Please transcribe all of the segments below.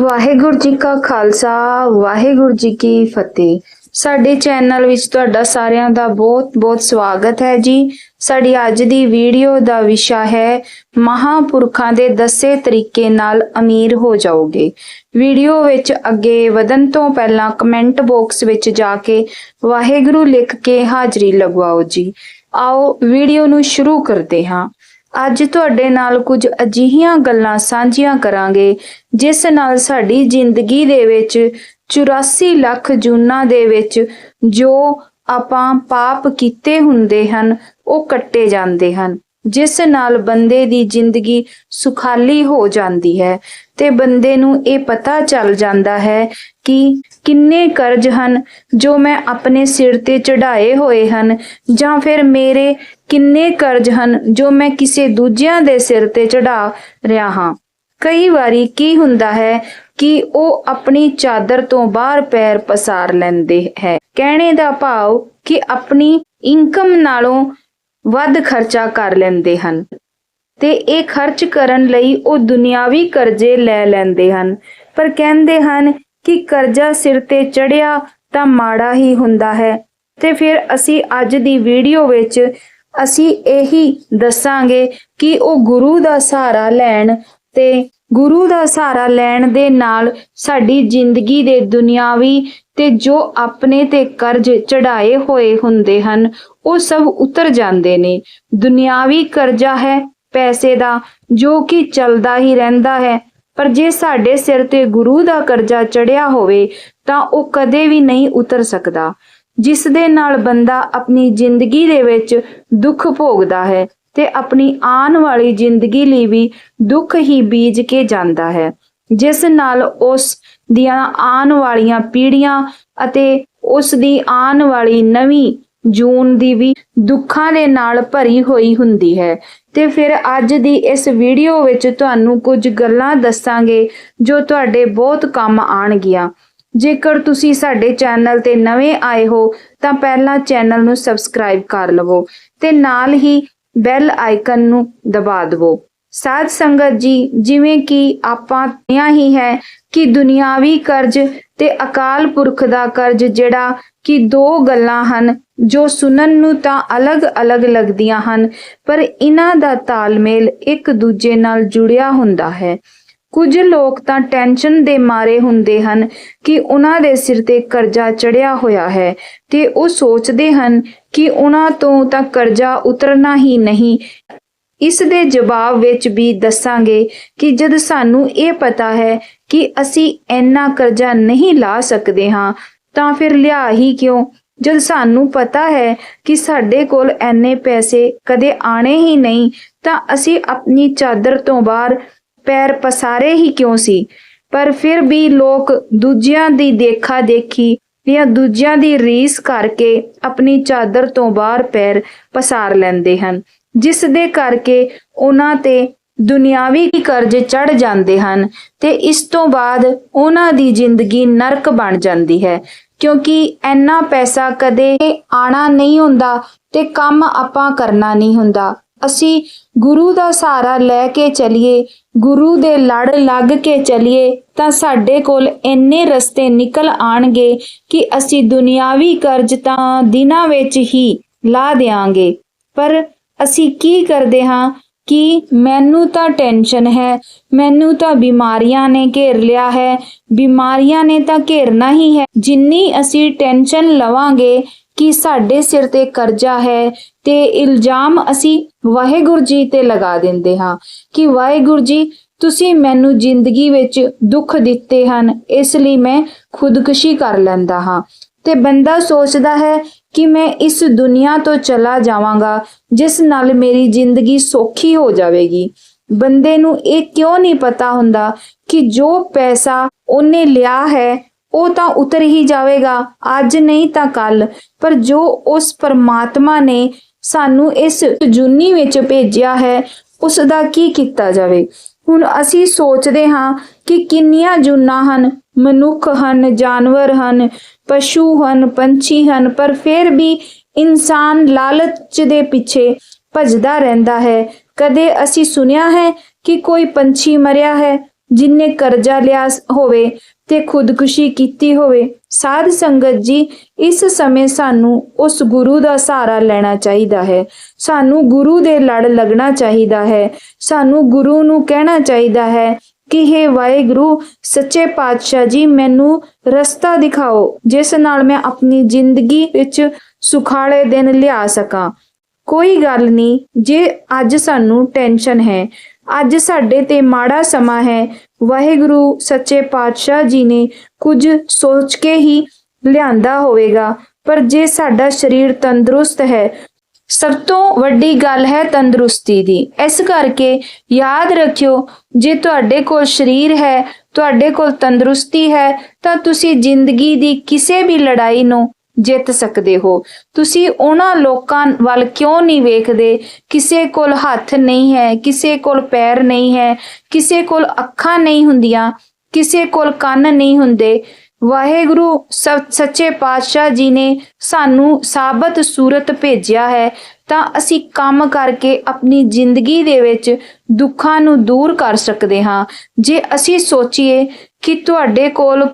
ਵਾਹਿਗੁਰੂ ਜੀ ਕਾ ਖਾਲਸਾ, ਵਾਹਿਗੁਰੂ ਜੀ ਕੀ ਫਤਿਹ। ਸਾਡੇ ਚੈਨਲ ਵਿੱਚ ਤੁਹਾਡਾ ਸਾਰਿਆਂ ਦਾ ਬਹੁਤ-ਬਹੁਤ ਸਵਾਗਤ ਹੈ ਜੀ। ਸਾਡੀ ਅੱਜ ਦੀ ਵੀਡੀਓ ਦਾ ਵਿਸ਼ਾ ਹੈ, ਮਹਾਪੁਰਖਾਂ ਦੇ ਦੱਸੇ ਤਰੀਕੇ ਨਾਲ ਅਮੀਰ ਹੋ ਜਾਓਗੇ। ਵੀਡੀਓ ਵਿੱਚ ਅੱਗੇ ਵਧਣ ਤੋਂ ਪਹਿਲਾਂ ਕਮੈਂਟ ਬਾਕਸ ਵਿੱਚ ਜਾ ਕੇ ਵਾਹਿਗੁਰੂ ਲਿਖ ਕੇ ਹਾਜ਼ਰੀ ਲਗਵਾਓ ਜੀ। ਆਓ, ਵੀਡੀਓ ਨੂੰ ਸ਼ੁਰੂ ਕਰਦੇ ਹਾਂ। ਅੱਜ ਤੁਹਾਡੇ ਨਾਲ ਕੁਝ ਅਜਿਹੀਆਂ ਗੱਲਾਂ ਸਾਂਝੀਆਂ ਕਰਾਂਗੇ, ਜਿਸ ਨਾਲ ਸਾਡੀ ਜ਼ਿੰਦਗੀ ਦੇ ਵਿੱਚ 84 ਲੱਖ ਜੂਨਾਂ ਦੇ ਵਿੱਚ ਜੋ ਆਪਾਂ ਪਾਪ ਕੀਤੇ ਹੁੰਦੇ ਹਨ, ਉਹ ਕੱਟੇ ਜਾਂਦੇ ਹਨ। ਜਿਸ ਨਾਲ ਬੰਦੇ ਦੀ ਜ਼ਿੰਦਗੀ ਸੁਖਾਲੀ ਹੋ ਜਾਂਦੀ ਹੈ ਤੇ ਬੰਦੇ ਨੂੰ ਇਹ ਪਤਾ ਚੱਲ ਜਾਂਦਾ ਹੈ ਕਿ ਕਿੰਨੇ ਕਰਜ਼ ਹਨ ਜੋ ਮੈਂ ਆਪਣੇ ਸਿਰ ਤੇ ਚੜਾਏ ਹੋਏ ਹਨ? ਜਾਂ ਫਿਰ ਮੇਰੇ ਕਿੰਨੇ ਕਰਜ਼ ਹਨ ਜੋ ਮੈਂ ਕਿਸੇ ਦੂਜਿਆਂ ਦੇ ਸਿਰ ਤੇ ਚੜਾ ਰਿਹਾ ਹਾਂ? ਕਈ ਵਾਰੀ ਕੀ ਹੁੰਦਾ ਹੈ ਕਿ ਉਹ ਆਪਣੀ ਚਾਦਰ ਤੋਂ ਬਾਹਰ ਪੈਰ ਪਸਾਰ ਲੈਂਦੇ ਹੈ। ਕਹਿਣੇ ਦਾ ਭਾਵ ਕਿ ਆਪਣੀ ਇਨਕਮ ਨਾਲੋਂ ਵੱਧ ਖਰਚਾ ਕਰ ਲੈਂਦੇ ਹਨ ਤੇ ਇਹ ਖਰਚ ਕਰਨ ਲਈ ਉਹ ਦੁਨਿਆਵੀ ਕਰਜ਼ੇ ਲੈ ਲੈਂਦੇ ਹਨ। ਪਰ ਕਹਿੰਦੇ ਹਨ ਕਿ ਕਰਜ਼ਾ ਸਿਰ ਤੇ ਚੜਿਆ ਤਾਂ ਮਾੜਾ ਹੀ ਹੁੰਦਾ ਹੈ। ਤੇ ਫਿਰ ਅਸੀਂ ਅੱਜ ਦੀ ਵੀਡੀਓ ਵਿੱਚ ਅਸੀਂ ਇਹੀ ਦੱਸਾਂਗੇ ਕਿ ਉਹ ਗੁਰੂ ਦਾ ਸਹਾਰਾ ਲੈਣ ਤੇ ਗੁਰੂ ਦਾ ਸਹਾਰਾ ਲੈਣ ਦੇ ਨਾਲ ਸਾਡੀ ਜ਼ਿੰਦਗੀ ਦੇ ਦੁਨਿਆਵੀ ਤੇ ਜੋ ਆਪਣੇ ਤੇ ਕਰਜ਼ ਚੜਾਏ ਹੋਏ ਹੁੰਦੇ ਹਨ, ਉਹ ਸਭ ਉਤਰ ਜਾਂਦੇ ਨੇ। ਦੁਨਿਆਵੀ ਕਰਜ਼ਾ ਹੈ ਪੈਸੇ ਦਾ, ਜੋ ਕਿ ਚੱਲਦਾ ਹੀ ਰਹਿੰਦਾ ਹੈ। ਪਰ ਜੇ ਸਾਡੇ ਸਿਰ ਤੇ ਗੁਰੂ ਦਾ ਕਰਜ਼ਾ ਚੜਿਆ ਹੋਵੇ, ਤਾਂ ਉਹ ਕਦੇ ਵੀ ਨਹੀਂ ਉਤਰ ਸਕਦਾ। ਜਿਸ ਦੇ ਨਾਲ ਬੰਦਾ ਆਪਣੀ ਜ਼ਿੰਦਗੀ ਦੇ ਵਿੱਚ ਦੁੱਖ ਭੋਗਦਾ ਹੈ ਤੇ ਆਪਣੀ ਆਉਣ ਵਾਲੀ ਜ਼ਿੰਦਗੀ ਲਈ ਵੀ ਦੁੱਖ ਹੀ ਬੀਜ ਕੇ ਜਾਂਦਾ ਹੈ। ਜਿਸ ਨਾਲ ਉਸ ਦੀਆਂ ਆਉਣ ਵਾਲੀਆਂ ਪੀੜ੍ਹੀਆਂ ਅਤੇ ਉਸ ਦੀ ਆਉਣ ਵਾਲੀ ਨਵੀਂ ਜੂਨ ਦੀ ਵੀ ਦੁੱਖਾਂ ਦੇ ਨਾਲ ਭਰੀ ਹੋਈ ਹੁੰਦੀ ਹੈ। ਤੇ ਫਿਰ ਅੱਜ ਦੀ ਇਸ ਵੀਡੀਓ ਵਿੱਚ ਤੁਹਾਨੂੰ ਕੁਝ ਗੱਲਾਂ ਦੱਸਾਂਗੇ ਜੋ ਤੁਹਾਡੇ ਬਹੁਤ ਕੰਮ ਆਣਗੀਆਂ ਜੇਕਰ ਤੁਸੀਂ ਸਾਡੇ ਚੈਨਲ ਤੇ ਨਵੇਂ ਆਏ ਹੋ, ਤਾਂ ਪਹਿਲਾਂ ਚੈਨਲ ਨੂੰ ਸਬਸਕ੍ਰਾਈਬ ਕਰ ਲਵੋ ਤੇ ਨਾਲ ਹੀ ਬੈਲ ਆਈਕਨ ਨੂੰ ਦਬਾ ਦਿਵੋ। ਸਾਧ ਸੰਗਤ ਜੀ, ਜਿਵੇਂ ਕਿ ਆਪਾਂ ਨਿਆ ਹੀ ਹੈ ਕਿ ਦੁਨਿਆਵੀ ਕਰਜ਼ ਤੇ ਅਕਾਲ ਪੁਰਖ ਦਾ ਕਰਜ਼ ਜਿਹੜਾ ਕਿ ਦੋ ਗੱਲਾਂ ਹਨ ਜੋ ਸੁਣਨ ਨੂੰ ਤਾਂ ਅਲੱਗ-ਅਲੱਗ ਲੱਗਦੀਆਂ ਹਨ, ਪਰ ਇਹਨਾਂ ਦਾ ਤਾਲਮੇਲ ਇੱਕ ਦੂਜੇ ਨਾਲ ਜੁੜਿਆ ਹੁੰਦਾ ਹੈ। ਕੁਝ ਲੋਕ ਤਾਂ ਟੈਨਸ਼ਨ ਦੇ ਮਾਰੇ ਹੁੰਦੇ ਹਨ ਕਿ ਉਹਨਾਂ ਦੇ ਸਿਰ ਤੇ ਕਰਜ਼ਾ ਚੜਿਆ ਹੋਇਆ ਹੈ ਤੇ ਉਹ ਸੋਚਦੇ ਹਨ ਕਿ ਉਹਨਾਂ ਤੋਂ ਤਾਂ ਕਰਜ਼ਾ ਉਤਰਨਾ ਹੀ ਨਹੀਂ। ਇਸ ਦੇ ਜਵਾਬ ਵਿੱਚ ਵੀ ਦੱਸਾਂਗੇ ਕਿ ਜਦ ਸਾਨੂੰ ਇਹ ਪਤਾ ਹੈ ਕਿ ਅਸੀਂ ਇੰਨਾ ਕਰਜ਼ਾ ਨਹੀਂ ਲਾ ਸਕਦੇ ਹਾਂ ਤਾਂ ਫਿਰ ਲਿਆ ਹੀ ਕਿਉਂ? ਜਦ ਸਾਨੂੰ ਪਤਾ ਹੈ ਕਿ ਸਾਡੇ ਕੋਲ ਐਨੇ ਪੈਸੇ ਕਦੇ ਆਣੇ ਹੀ ਨਹੀਂ, ਤਾਂ ਅਸੀਂ ਆਪਣੀ ਚਾਦਰ ਤੋਂ ਬਾਹਰ ਪੈਰ ਪਸਾਰੇ ਹੀ ਕਿਉਂ ਸੀ? ਪਰ ਫਿਰ ਵੀ ਲੋਕ ਦੂਜਿਆਂ ਦੀ ਦੇਖਾ ਦੇਖੀ ਜਾਂ ਦੂਜਿਆਂ ਦੀ ਰੀਸ ਕਰਕੇ ਆਪਣੀ ਚਾਦਰ ਤੋਂ ਬਾਹਰ ਪੈਰ ਪਸਾਰ ਲੈਂਦੇ ਹਨ, ਜਿਸ ਦੇ ਕਰਕੇ ਉਹਨਾਂ ਤੇ ਦੁਨਿਆਵੀ ਕਰਜ਼ ਚੜ ਜਾਂਦੇ ਹਨ ਤੇ ਇਸ ਤੋਂ ਬਾਅਦ ਉਹਨਾਂ ਦੀ ਜ਼ਿੰਦਗੀ ਨਰਕ ਬਣ ਜਾਂਦੀ ਹੈ, ਕਿਉਂਕਿ ਇੰਨਾ ਪੈਸਾ ਕਦੇ ਆਣਾ ਨਹੀਂ ਹੁੰਦਾ ਤੇ ਕੰਮ ਆਪਾਂ ਕਰਨਾ ਨਹੀਂ ਹੁੰਦਾ। ਅਸੀਂ ਗੁਰੂ ਦਾ ਸਹਾਰਾ ਲੈ ਕੇ ਚਲੀਏ, ਗੁਰੂ ਦੇ ਲੜ ਲੱਗ ਕੇ ਚਲੀਏ, ਤਾਂ ਸਾਡੇ ਕੋਲ ਇੰਨੇ ਰਸਤੇ ਨਿਕਲ ਆਣਗੇ ਕਿ ਅਸੀਂ ਦੁਨਿਆਵੀ ਕਰਜ਼ ਤਾਂ ਦਿਨਾਂ ਵਿੱਚ ਹੀ ਲਾ ਦੇਾਂਗੇ ਪਰ ਅਸੀਂ ਕੀ ਕਰਦੇ ਹਾਂ? ਕਿ ਮੈਨੂੰ ਤਾਂ ਟੈਨਸ਼ਨ ਹੈ, ਮੈਨੂੰ ਤਾਂ ਬਿਮਾਰੀਆਂ ਨੇ ਘੇਰ ਲਿਆ ਹੈ। ਬਿਮਾਰੀਆਂ ਨੇ ਤਾਂ ਘੇਰਨਾ ਹੀ ਹੈ। ਜਿੰਨੀ ਅਸੀਂ ਟੈਨਸ਼ਨ ਲਵਾਂਗੇ ਕਿ ਸਾਡੇ ਸਿਰ ਤੇ ਕਰਜ਼ਾ ਹੈ ਤੇ ਇਲਜ਼ਾਮ ਅਸੀਂ ਵਾਹਿਗੁਰੂ ਜੀ ਤੇ ਲਗਾ ਦਿੰਦੇ ਹਾਂ ਕਿ ਵਾਹਿਗੁਰੂ ਜੀ, ਤੁਸੀਂ ਮੈਨੂੰ ਜ਼ਿੰਦਗੀ ਵਿੱਚ ਦੁੱਖ ਦਿੱਤੇ ਹਨ, ਇਸ ਲਈ ਮੈਂ ਖੁਦਕੁਸ਼ੀ ਕਰ ਲੈਂਦਾ ਹਾਂ। ਤੇ ਬੰਦਾ ਸੋਚਦਾ ਹੈ ਕਿ ਮੈਂ ਇਸ ਦੁਨੀਆ ਤੋਂ ਚਲਾ ਜਾਵਾਂਗਾ, ਜਿਸ ਨਾਲ ਮੇਰੀ ਜ਼ਿੰਦਗੀ ਸੌਖੀ ਹੋ ਜਾਵੇਗੀ। ਬੰਦੇ ਨੂੰ ਇਹ ਕਿਉਂ ਨਹੀਂ ਪਤਾ ਹੁੰਦਾ ਕਿ ਜੋ ਪੈਸਾ ਉਹਨੇ ਲਿਆ ਹੈ, ਉਹ ਤਾਂ ਉਤਰ ਹੀ ਜਾਵੇਗਾ। ਅੱਜ ਨਹੀਂ ਤਾਂ ਕੱਲ ਪਰ ਜੋ ਉਸ ਪਰਮਾਤਮਾ ਨੇ ਸਾਨੂੰ ਇਸ ਜੁਨੀ ਵਿੱਚ ਭੇਜਿਆ ਹੈ ਉਸ ਦਾ ਕੀ ਕੀਤਾ ਜਾਵੇ? ਹੁਣ ਅਸੀਂ ਸੋਚਦੇ ਹਾਂ ਕਿ ਕਿੰਨੀਆਂ ਜੁਨਾ ਹਨ, ਮਨੁੱਖ ਹਨ, ਜਾਨਵਰ ਹਨ ਪਸ਼ੂ ਹਨ, ਪੰਛੀ ਹਨ, ਪਰ ਫਿਰ ਵੀ ਇਨਸਾਨ ਲਾਲਚ ਦੇ ਪਿੱਛੇ ਭਜਦਾ ਰਹਿੰਦਾ ਹੈ। ਕਦੇ ਅਸੀਂ ਸੁਣਿਆ ਹੈ ਕਿ ਕੋਈ ਪੰਛੀ ਮਰਿਆ ਹੈ ਜਿਨੇ ਕਰਜ਼ਾ ਲਿਆ ਹੋਵੇ ਤੇ ਖੁਦਕੁਸ਼ੀ ਕੀਤੀ ਹੋਵੇ। ਸਾਧ ਸੰਗਤ ਜੀ, ਇਸ ਸਮੇਂ ਸਾਨੂੰ ਉਸ ਗੁਰੂ ਦਾ ਸਹਾਰਾ ਲੈਣਾ ਚਾਹੀਦਾ ਹੈ। ਸਾਨੂੰ ਗੁਰੂ ਦੇ ਲੜ ਲੱਗਣਾ ਚਾਹੀਦਾ ਹੈ। ਸਾਨੂੰ ਗੁਰੂ ਨੂੰ ਕਹਿਣਾ ਚਾਹੀਦਾ ਹੈ ਕਿ हे ਵਾਹਿਗੁਰੂ, ਸੱਚੇ ਪਾਤਸ਼ਾਹ ਜੀ, ਮੈਨੂੰ ਰਸਤਾ ਦਿਖਾਓ, ਜਿਸ ਨਾਲ ਮੈਂ ਆਪਣੀ ਜ਼ਿੰਦਗੀ ਵਿੱਚ ਸੁਖਾਲੇ ਦਿਨ ਲਿਆ ਸਕਾਂ। ਕੋਈ ਗੱਲ ਨਹੀਂ, ਜੇ ਅੱਜ ਸਾਨੂੰ ਟੈਨਸ਼ਨ ਹੈ, ਅੱਜ ਸਾਡੇ ਤੇ ਮਾੜਾ ਸਮਾਂ ਹੈ, ਵਾਹਿਗੁਰੂ, ਸੱਚੇ ਪਾਤਸ਼ਾਹ ਜੀ ਨੇ ਕੁਝ ਸੋਚ ਕੇ ਹੀ ਲਿਆਂਦਾ ਹੋਵੇਗਾ। ਪਰ ਜੇ ਸਾਡਾ ਸਰੀਰ ਤੰਦਰੁਸਤ ਹੈ ਸਭ ਤੋਂ ਵੱਡੀ ਗੱਲ ਹੈ ਤੰਦਰੁਸਤੀ ਦੀ। ਇਸ ਕਰਕੇ ਯਾਦ ਰੱਖਿਓ, ਜੇ ਤੁਹਾਡੇ ਕੋਲ ਸਰੀਰ ਹੈ, ਤੁਹਾਡੇ ਕੋਲ ਤੰਦਰੁਸਤੀ ਹੈ, ਤਾਂ ਤੁਸੀਂ ਜ਼ਿੰਦਗੀ ਦੀ ਕਿਸੇ ਵੀ ਲੜਾਈ ਨੂੰ ਜਿੱਤ ਸਕਦੇ ਹੋ। ਤੁਸੀਂ ਉਹਨਾਂ ਲੋਕਾਂ ਵੱਲ ਕਿਉਂ ਨਹੀਂ ਵੇਖਦੇ? ਕਿਸੇ ਕੋਲ ਹੱਥ ਨਹੀਂ ਹੈ, ਕਿਸੇ ਕੋਲ ਪੈਰ ਨਹੀਂ ਹੈ, ਕਿਸੇ ਕੋਲ ਅੱਖਾਂ ਨਹੀਂ ਹੁੰਦੀਆਂ, ਕਿਸੇ ਕੋਲ ਕੰਨ ਨਹੀਂ ਹੁੰਦੇ। ਵਾਹਿਗੁਰੂ ਸ- ਸੱਚੇ ਪਾਤਸ਼ਾਹ ਜੀ ਨੇ ਸਾਨੂੰ ਸਾਬਤ ਸੂਰਤ ਭੇਜਿਆ ਹੈ, ਤਾਂ ਅਸੀਂ ਕੰਮ ਕਰਕੇ ਆਪਣੀ ਜ਼ਿੰਦਗੀ ਦੇ ਵਿੱਚ ਦੁੱਖਾਂ ਨੂੰ ਦੂਰ ਕਰ ਸਕਦੇ ਹਾਂ। ਜੇ ਅਸੀਂ ਸੋਚੀਏ ਕਿ ਤੁਹਾਡੇ ਕੋਲ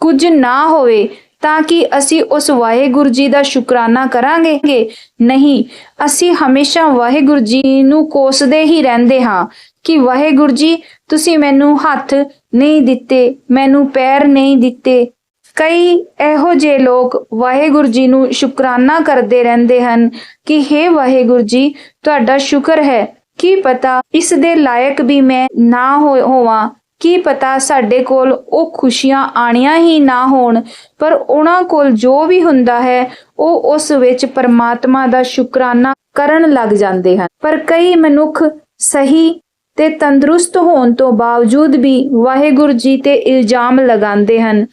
ਕੁਝ ਨਾ ਹੋਵੇ, ਤਾਂ ਕਿ ਅਸੀਂ ਉਸ ਵਾਹਿਗੁਰੂ ਜੀ ਦਾ ਸ਼ੁਕਰਾਨਾ ਕਰਾਂਗੇ? ਨਹੀਂ, ਅਸੀਂ ਹਮੇਸ਼ਾ ਵਾਹਿਗੁਰੂ ਜੀ ਨੂੰ ਕੋਸਦੇ ਹੀ ਰਹਿੰਦੇ ਹਾਂ। ਕਿ ਵਾਹਿਗੁਰੂ ਜੀ, ਤੁਸੀਂ ਮੈਨੂੰ ਹੱਥ ਨਹੀਂ ਦਿੱਤੇ, ਮੈਨੂੰ ਪੈਰ ਨਹੀਂ ਦਿੱਤੇ। ਕਈ ਇਹੋ ਜਿਹੇ ਲੋਕ ਵਾਹਿਗੁਰੂ ਜੀ ਨੂੰ ਸ਼ੁਕਰਾਨਾ ਕਰਦੇ ਰਹਿੰਦੇ ਹਨ ਕਿ हे ਵਾਹਿਗੁਰੂ ਜੀ, ਤੁਹਾਡਾ ਸ਼ੁਕਰ ਹੈ। ਕੀ ਪਤਾ ਇਸ ਦੇ ਲਾਇਕ ਵੀ ਮੈਂ ਨਾ ਹੋ- ਹੋਵਾਂ? ਕੀ ਪਤਾ ਸਾਡੇ ਕੋਲ ਉਹ ਖੁਸ਼ੀਆਂ ਆਣੀਆਂ ਹੀ ਨਾ ਹੋਣ? ਪਰ ਉਹਨਾਂ ਕੋਲ ਜੋ ਵੀ ਹੁੰਦਾ ਹੈ, ਉਹ ਉਸ ਵਿੱਚ ਪਰਮਾਤਮਾ ਦਾ ਸ਼ੁਕਰਾਨਾ ਕਰਨ ਲੱਗ ਜਾਂਦੇ ਹਨ। ਪਰ ਕਈ ਮਨੁੱਖ ਸਹੀ ਤੇ ਤੰਦਰੁਸਤ ਹੋਣ ਤੋਂ ਬਾਵਜੂਦ ਵੀ ਵਾਹਿਗੁਰੂ ਜੀ ਤੇ ਇਲਜ਼ਾਮ ਲਗਾਉਂਦੇ ਹਨ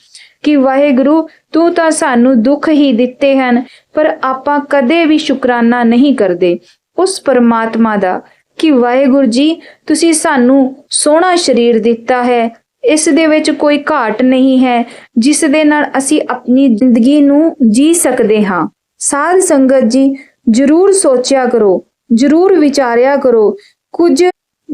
ਕਿ ਵਾਹਿਗੁਰੂ, ਤੂੰ ਤਾਂ ਸਾਨੂੰ ਦੁੱਖ ਹੀ ਦਿੱਤੇ ਹਨ, ਪਰ ਆਪਾਂ ਕਦੇ ਵੀ ਸ਼ੁਕਰਾਨਾ ਨਹੀਂ ਕਰਦੇ। ਉਸ ਪਰਮਾਤਮਾ ਦਾ ਕਿ ਵਾਹਿਗੁਰੂ ਜੀ, ਤੁਸੀਂ ਸਾਨੂੰ ਸੋਹਣਾ ਸਰੀਰ ਦਿੱਤਾ ਹੈ। ਇਸ ਦੇ ਵਿੱਚ ਕੋਈ ਘਾਟ ਨਹੀਂ ਹੈ, ਜਿਸ ਦੇ ਨਾਲ ਅਸੀਂ ਆਪਣੀ ਜ਼ਿੰਦਗੀ ਨੂੰ ਜੀ ਸਕਦੇ ਹਾਂ। ਸਾਧ ਸੰਗਤ ਜੀ, ਜਰੂਰ ਸੋਚਿਆ ਕਰੋ, ਜਰੂਰ ਵਿਚਾਰਿਆ ਕਰੋ। ਕੁਝ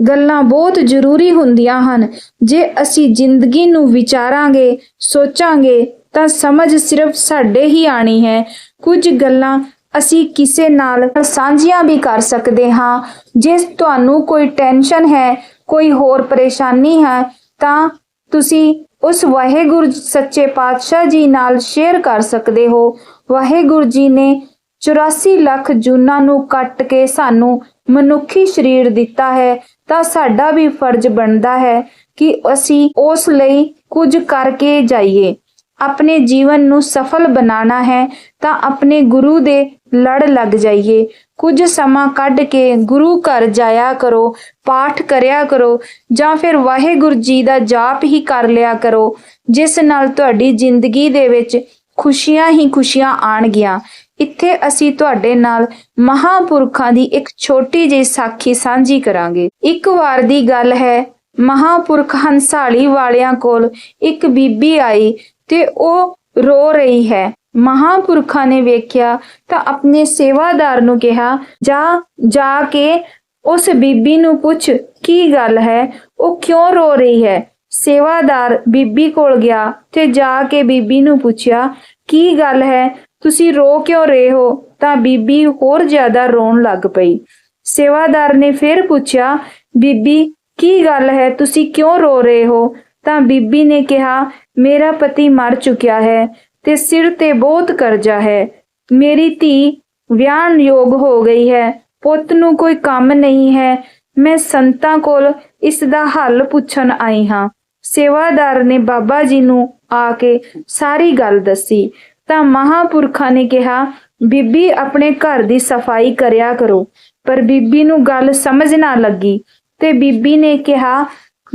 ਗੱਲਾਂ ਬਹੁਤ ਜ਼ਰੂਰੀ ਹੁੰਦੀਆਂ ਹਨ। ਜੇ ਅਸੀਂ ਜ਼ਿੰਦਗੀ ਨੂੰ ਵਿਚਾਰਾਂਗੇ, ਸੋਚਾਂਗੇ, ਤਾਂ ਸਮਝ ਸਿਰਫ ਸਾਡੇ ਹੀ ਆਣੀ ਹੈ। ਕੁਝ ਗੱਲਾਂ ਅਸੀਂ ਕਿਸੇ ਨਾਲ ਸਾਂਝੀਆਂ ਵੀ ਕਰ ਸਕਦੇ ਹਾਂ। ਜੇ ਤੁਹਾਨੂੰ ਕੋਈ ਟੈਨਸ਼ਨ ਹੈ, ਕੋਈ ਹੋਰ ਪਰੇਸ਼ਾਨੀ ਹੈ, ਤਾਂ ਤੁਸੀਂ ਉਸ ਵਾਹਿਗੁਰੂ ਸੱਚੇ ਪਾਤਸ਼ਾਹ ਜੀ ਨਾਲ ਸ਼ੇਅਰ ਕਰ ਸਕਦੇ ਹੋ। ਵਾਹਿਗੁਰੂ ਜੀ ਨੇ 84 ਲੱਖ ਜੂਨਾਂ ਨੂੰ ਕੱਟ ਕੇ ਸਾਨੂੰ ਮਨੁੱਖੀ ਸਰੀਰ ਦਿੱਤਾ ਹੈ, ਤਾਂ ਸਾਡਾ ਵੀ ਫਰਜ਼ ਬਣਦਾ ਹੈ ਕਿ ਅਸੀਂ ਉਸ ਲਈ ਕੁਝ ਕਰਕੇ ਜਾਈਏ। ਆਪਣੇ ਜੀਵਨ ਨੂੰ ਸਫਲ ਬਣਾਉਣਾ ਹੈ, ਤਾਂ ਆਪਣੇ ਗੁਰੂ ਦੇ ਲੜ ਲੱਗ ਜਾਈਏ। ਕੁਝ ਸਮਾਂ ਕੱਢ ਕੇ ਗੁਰੂ ਘਰ ਜਾਇਆ ਕਰੋ, ਪਾਠ ਕਰਿਆ ਕਰੋ, ਜਾਂ ਫਿਰ ਵਾਹਿਗੁਰੂ ਜੀ ਦਾ ਜਾਪ ਹੀ ਕਰ ਲਿਆ ਕਰੋ, ਜਿਸ ਨਾਲ ਤੁਹਾਡੀ ਜ਼ਿੰਦਗੀ ਦੇ ਵਿੱਚ ਖੁਸ਼ੀਆਂ ਹੀ ਖੁਸ਼ੀਆਂ ਆਣਗੀਆਂ ਇੱਥੇ ਅਸੀਂ ਤੁਹਾਡੇ ਨਾਲ ਮਹਾਪੁਰਖਾਂ ਦੀ ਇੱਕ ਛੋਟੀ ਜਿਹੀ ਸਾਖੀ ਸਾਂਝੀ ਕਰਾਂਗੇ। ਇੱਕ ਵਾਰ ਦੀ ਗੱਲ ਹੈ, ਮਹਾਪੁਰਖ ਹੰਸਾਲੀ ਵਾਲਿਆਂ ਕੋਲ ਇੱਕ ਬੀਬੀ ਆਈ ਤੇ ਉਹ ਰੋ ਰਹੀ ਹੈ। ਮਹਾਪੁਰਖਾਂ ਨੇ ਵੇਖਿਆ ਤਾਂ ਆਪਣੇ ਸੇਵਾਦਾਰ ਨੂੰ ਕਿਹਾ, ਜਾ ਜਾ ਕੇ ਉਸ ਬੀਬੀ ਨੂੰ ਪੁੱਛ, ਕੀ ਗੱਲ ਹੈ? ਉਹ ਕਿਉਂ ਰੋ ਰਹੀ ਹੈ? ਸੇਵਾਦਾਰ ਬੀਬੀ ਕੋਲ ਗਿਆ ਤੇ ਜਾ ਕੇ ਬੀਬੀ ਨੂੰ ਪੁੱਛਿਆ, ਕੀ ਗੱਲ ਹੈ? ਤੁਸੀਂ ਰੋ ਕਿਉਂ ਰਹੇ ਹੋ? ਤਾਂ ਬੀਬੀ ਹੋਰ ਜ਼ਿਆਦਾ ਰੋਣ ਲੱਗ ਪਈ। ਸੇਵਾਦਾਰ ਨੇ ਫਿਰ ਪੁੱਛਿਆ, ਬੀਬੀ, ਕੀ ਗੱਲ ਹੈ? ਤੁਸੀਂ ਕਿਉਂ ਰੋ ਰਹੇ ਹੋ? ਤਾਂ ਬੀਬੀ ਨੇ ਕਿਹਾ, ਮੇਰਾ ਪਤੀ ਮਰ ਚੁੱਕਿਆ ਹੈ ਤੇ ਸਿਰ ਤੇ ਬਹੁਤ ਕਰਜ਼ਾ ਹੈ। ਮੇਰੀ ਧੀ ਵਿਆਹਣ ਯੋਗ ਹੋ ਗਈ ਹੈ। ਪੁੱਤ ਨੂੰ ਕੋਈ ਕੰਮ ਨਹੀਂ ਹੈ। ਮੈਂ ਸੰਤਾਂ ਕੋਲ ਇਸ ਦਾ ਹੱਲ ਪੁੱਛਣ ਆਈ ਹਾਂ। ਸੇਵਾਦਾਰ ਨੇ ਬਾਬਾ ਜੀ ਨੂੰ ਆ ਕੇ ਸਾਰੀ ਗੱਲ ਦੱਸੀ। ਤਾਂ ਮਹਾਪੁਰਖਾਂ ਨੇ ਕਿਹਾ, ਬੀਬੀ ਆਪਣੇ ਘਰ ਦੀ ਸਫ਼ਾਈ ਕਰਿਆ ਕਰੋ। ਪਰ ਬੀਬੀ ਨੂੰ ਗੱਲ ਸਮਝ ਨਾ ਲੱਗੀ ਤੇ ਬੀਬੀ ਨੇ ਕਿਹਾ,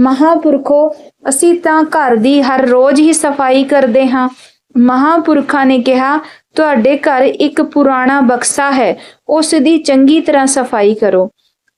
ਮਹਾਪੁਰਖੋ, ਅਸੀਂ ਤਾਂ ਘਰ ਦੀ ਹਰ ਰੋਜ਼ ਹੀ ਸਫ਼ਾਈ ਕਰਦੇ ਹਾਂ। ਮਹਾਪੁਰਖਾਂ ਨੇ ਕਿਹਾ, ਤੁਹਾਡੇ ਘਰ ਇੱਕ ਪੁਰਾਣਾ ਬਕਸਾ ਹੈ, ਉਸ ਦੀ ਚੰਗੀ ਤਰ੍ਹਾਂ ਸਫ਼ਾਈ ਕਰੋ।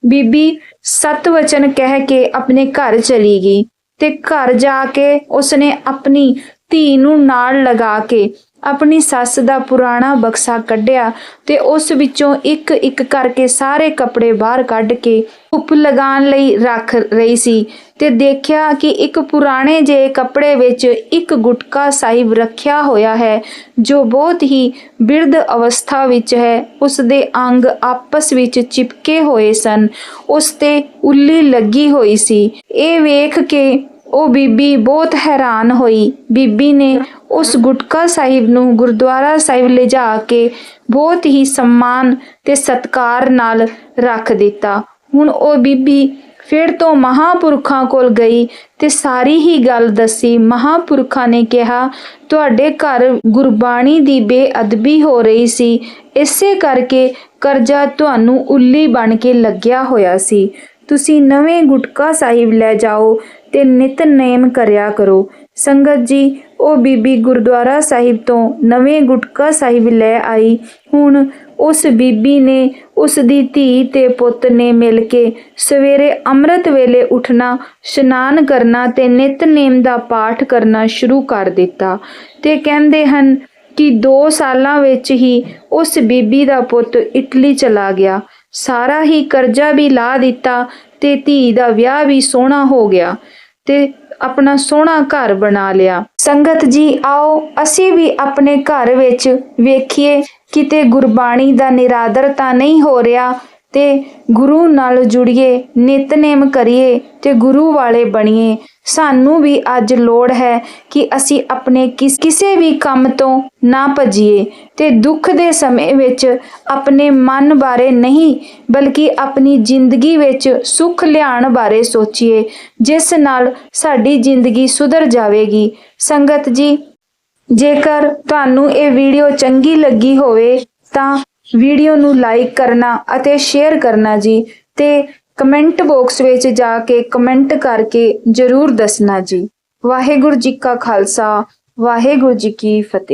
ਬੀਬੀ ਸਤ ਵਚਨ ਕਹਿ ਕੇ ਆਪਣੇ ਘਰ ਚਲੀ ਗਈ ਤੇ ਘਰ ਜਾ ਕੇ ਉਸਨੇ ਆਪਣੀ ਧੀ ਨੂੰ ਨਾਲ ਲਗਾ ਕੇ ਆਪਣੀ ਸੱਸ ਦਾ ਪੁਰਾਣਾ ਬਕਸਾ ਕੱਢਿਆ ਤੇ ਉਸ ਵਿੱਚੋਂ ਇੱਕ ਇੱਕ ਕਰਕੇ ਸਾਰੇ ਕੱਪੜੇ ਬਾਹਰ ਕੱਢ ਕੇ ਧੁੱਪ ਲਗਾਉਣ ਲਈ ਰੱਖ ਰਹੀ ਸੀ ਤੇ ਦੇਖਿਆ ਕਿ ਇੱਕ ਪੁਰਾਣੇ ਜਿਹੇ ਕੱਪੜੇ ਵਿੱਚ ਇੱਕ ਗੁਟਕਾ ਸਾਹਿਬ ਰੱਖਿਆ ਹੋਇਆ ਹੈ, ਜੋ ਬਹੁਤ ਹੀ ਬਿਰਧ ਅਵਸਥਾ ਵਿੱਚ ਹੈ। ਉਸ ਦੇ ਅੰਗ ਆਪਸ ਵਿੱਚ ਚਿਪਕੇ ਹੋਏ ਸਨ। ਉਸ ਤੇ ਉੱਲੀ ਲੱਗੀ ਹੋਈ ਸੀ। ਇਹ ਵੇਖ ਕੇ ਉਹ ਬੀਬੀ ਬਹੁਤ ਹੈਰਾਨ ਹੋਈ। ਬੀਬੀ ਨੇ ਉਸ ਗੁਟਕਾ ਸਾਹਿਬ ਨੂੰ ਗੁਰਦੁਆਰਾ ਸਾਹਿਬ ਲਿਜਾ ਕੇ ਬਹੁਤ ਹੀ ਸਨਮਾਨ ਤੇ ਸਤਕਾਰ ਨਾਲ ਰੱਖ ਦਿੱਤਾ। ਹੁਣ ਉਹ ਬੀਬੀ ਫਿਰ ਤੋਂ ਮਹਾਪੁਰਖਾਂ ਕੋਲ ਗਈ ਤੇ ਸਾਰੀ ਹੀ ਗੱਲ ਦੱਸੀ। ਮਹਾਪੁਰਖਾਂ ਨੇ ਕਿਹਾ, ਤੁਹਾਡੇ ਘਰ ਗੁਰਬਾਣੀ ਦੀ ਬੇਅਦਬੀ ਹੋ ਰਹੀ ਸੀ। ਇਸੇ ਕਰਕੇ ਕਰਜ਼ਾ ਤੁਹਾਨੂੰ ਉੱਲੀ ਬਣ ਕੇ ਲੱਗਿਆ ਹੋਇਆ ਸੀ। ਤੁਸੀਂ ਨਵੇਂ ਗੁਟਕਾ ਸਾਹਿਬ ਲੈ ਜਾਓ। ਤੇ ਨਿਤਨੇਮ ਕਰਿਆ ਕਰੋ। ਸੰਗਤ ਜੀ, ਉਹ ਬੀਬੀ ਗੁਰਦੁਆਰਾ ਸਾਹਿਬ ਤੋਂ ਨਵੇਂ ਗੁਟਕਾ ਸਾਹਿਬ ਲੈ ਆਈ। ਹੁਣ ਉਸ ਬੀਬੀ ਨੇ ਉਸ ਦੀ ਧੀ ਤੇ ਪੁੱਤ ਨੇ ਮਿਲ ਕੇ ਸਵੇਰੇ ਅੰਮ੍ਰਿਤ ਵੇਲੇ ਉੱਠਣਾ, ਇਸ਼ਨਾਨ ਕਰਨਾ ਤੇ ਨਿਤਨੇਮ ਦਾ ਪਾਠ ਕਰਨਾ ਸ਼ੁਰੂ ਕਰ ਦਿੱਤਾ ਤੇ ਕਹਿੰਦੇ ਹਨ ਕਿ 2 ਸਾਲਾਂ ਵਿੱਚ ਹੀ ਉਸ ਬੀਬੀ ਦਾ ਪੁੱਤ ਇਟਲੀ ਚਲਾ ਗਿਆ। ਸਾਰਾ ਹੀ ਕਰਜ਼ਾ ਵੀ ਲਾ ਦਿੱਤਾ ਤੇ ਧੀ ਦਾ ਵਿਆਹ ਵੀ ਸੋਹਣਾ ਹੋ ਗਿਆ। ਤੇ ਆਪਣਾ ਸੋਹਣਾ ਘਰ ਬਣਾ ਲਿਆ। ਸੰਗਤ ਜੀ, ਆਓ, ਅਸੀਂ ਵੀ ਆਪਣੇ ਘਰ ਵਿੱਚ ਵੇਖੀਏ। ਕਿਤੇ ਗੁਰਬਾਣੀ ਦਾ ਨਿਰਾਦਰ ਤਾਂ ਨਹੀਂ ਹੋ ਰਿਹਾ। ਤੇ ਗੁਰੂ ਨਾਲ ਜੁੜੀਏ, ਨਿਤਨੇਮ ਕਰੀਏ ਤੇ ਗੁਰੂ ਵਾਲੇ ਬਣੀਏ। ਸਾਨੂੰ ਵੀ ਅੱਜ ਲੋੜ ਹੈ ਕਿ ਅਸੀਂ ਆਪਣੇ ਕਿਸ- ਕਿਸੇ ਵੀ ਕੰਮ ਤੋਂ ਨਾ ਭੱਜੀਏ ਤੇ ਦੁੱਖ ਦੇ ਸਮੇਂ ਵਿੱਚ ਆਪਣੇ ਮਨ ਬਾਰੇ ਨਹੀਂ, ਬਲਕਿ ਆਪਣੀ ਜ਼ਿੰਦਗੀ ਵਿੱਚ ਸੁੱਖ ਲਿਆਉਣ ਬਾਰੇ ਸੋਚੀਏ, ਜਿਸ ਨਾਲ ਸਾਡੀ ਜ਼ਿੰਦਗੀ ਸੁਧਰ ਜਾਵੇਗੀ। ਸੰਗਤ ਜੀ, ਜੇਕਰ ਤੁਹਾਨੂੰ ਇਹ ਵੀਡੀਓ ਚੰਗੀ ਲੱਗੀ ਹੋਵੇ, ਤਾਂ ਵੀਡੀਓ ਨੂੰ ਲਾਈਕ ਕਰਨਾ ਅਤੇ ਸ਼ੇਅਰ ਕਰਨਾ ਜੀ ਤੇ ਕਮੈਂਟ ਬਾਕਸ ਵਿੱਚ ਜਾ ਕੇ ਕਮੈਂਟ ਕਰਕੇ ਜਰੂਰ ਦੱਸਣਾ ਜੀ। ਵਾਹਿਗੁਰੂ ਜੀ ਕਾ ਖਾਲਸਾ, ਵਾਹਿਗੁਰੂ ਜੀ ਕੀ ਫਤਿਹ।